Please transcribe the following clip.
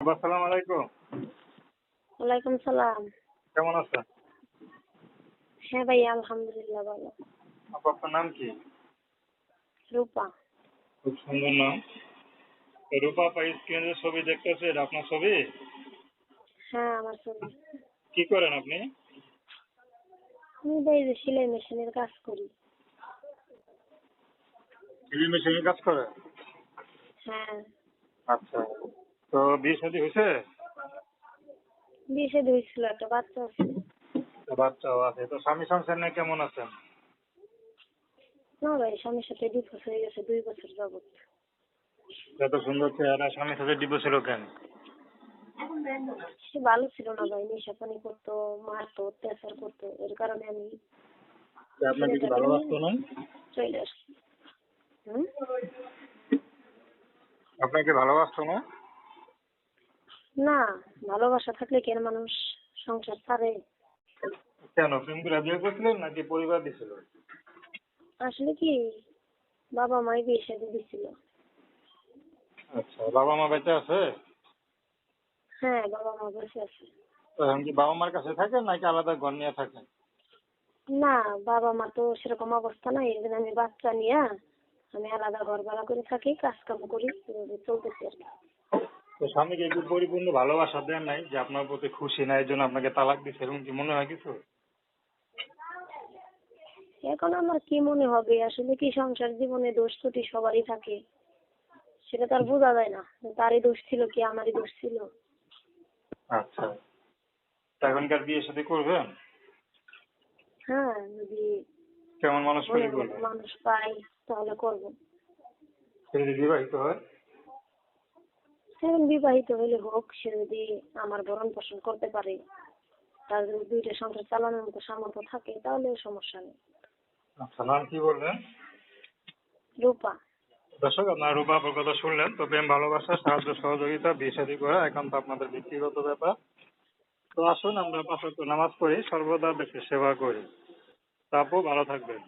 আসসালামু আলাইকুম। ওয়ালাইকুম সালাম। কেমন আছেন? হ্যাঁ ভাই আলহামদুলিল্লাহ ভালো। আপু আপনার নাম কি? রূপা। খুব সুন্দর নাম। রূপা আপা স্ক্রিনে ছবি দেখতেছে এটা আপনার ছবি? হ্যাঁ আমার ছবি। কি করেন আপনি? আমি ভাই যে সেলাই মেশিনের কাজ করি। টিভি মেশিনের কাজ করে হ্যাঁ। আচ্ছা। তো বিয়ে শাদী হয়েছে? বিয়ে শাদী হয়েছিল একটা বাচ্চা আছে। বাচ্চাও আছে। তো স্বামী সংসার নিয়ে কেমন আছেন? না ভাই স্বামীর সাথে ডিভোর্স হয়ে গেছে দুই বছর যাবত এত সুন্দর চেহারা স্বামীর সাথে ডিভোর্স হলো কেন? সে ভালো ছিল না ভাই নেশা পানি করতো মারতো অত্যাচার করতো এর কারণে আমি আপনাকে কি ভালোবাসতো না? চলে আসছি হুম? আপনাকে ভালোবাসতো না? না ভালোবাসা থাকলে কেন মানুষ সংসার ছাড়ে? কেন প্রেম করে বিয়ে করছিলেন নাকি পরিবার দিছিল আসলে কি বাবা মাই বিয়ে শাদী দিছিল। আচ্ছা বাবা মা বেঁচে আছে? হ্যাঁ বাবা মা বসে আছে। এখন কি বাবা মার কাছে থাকেন নাকি আলাদা ঘর নিয়ে থাকেন? না বাবা মা তো সেরকম অবস্থা নাই এই আমি বাচ্চা নিয়ে আমি আলাদা ঘর ভাড়া করে থাকি কাজ কাম করি চলতেছি আর কি। তো স্বামীকে একটু পরিপূর্ণ ভালোবাসা দেন নাই যে আপনার প্রতি খুশি না এই জন্য আপনাকে তালাক দিচ্ছে এরকম কি মনে হয় কিছু? এখন আমার কি মনে হবে? আসলে কি সংসার জীবনে দোষ ত্রুটি সবারই থাকে সেটা তো আর বোঝা যায় না। তারই দোষ ছিল কি আমারই দোষ ছিল? আচ্ছা। এখনকার বিয়ে সাথে করবেন? হ্যাঁ যদি কেমন মানুষ মনে মানুষ পাই তাহলে করব। বিবাহিত হয়? এখন বিবাহিত হলে হোক সে যদি আমার ভরণ পোষণ করতে পারে তার যদি দুইটা সংসার চালানোর মতো সামর্থ্য থাকে তাহলে সমস্যা নেই। আচ্ছা নাম কি বলবেন রূপা। দর্শক আপনার রূপা কথা শুনলেন তো প্রেম ভালোবাসা সাহায্য সহযোগিতা বিয়ে করা একান্ত আপনাদের ব্যক্তিগত ব্যাপার। তো আসুন আমরা পাঁচ নামাজ পড়ি সর্বদা দেশের সেবা করি। তা আপু ভালো থাকবেন।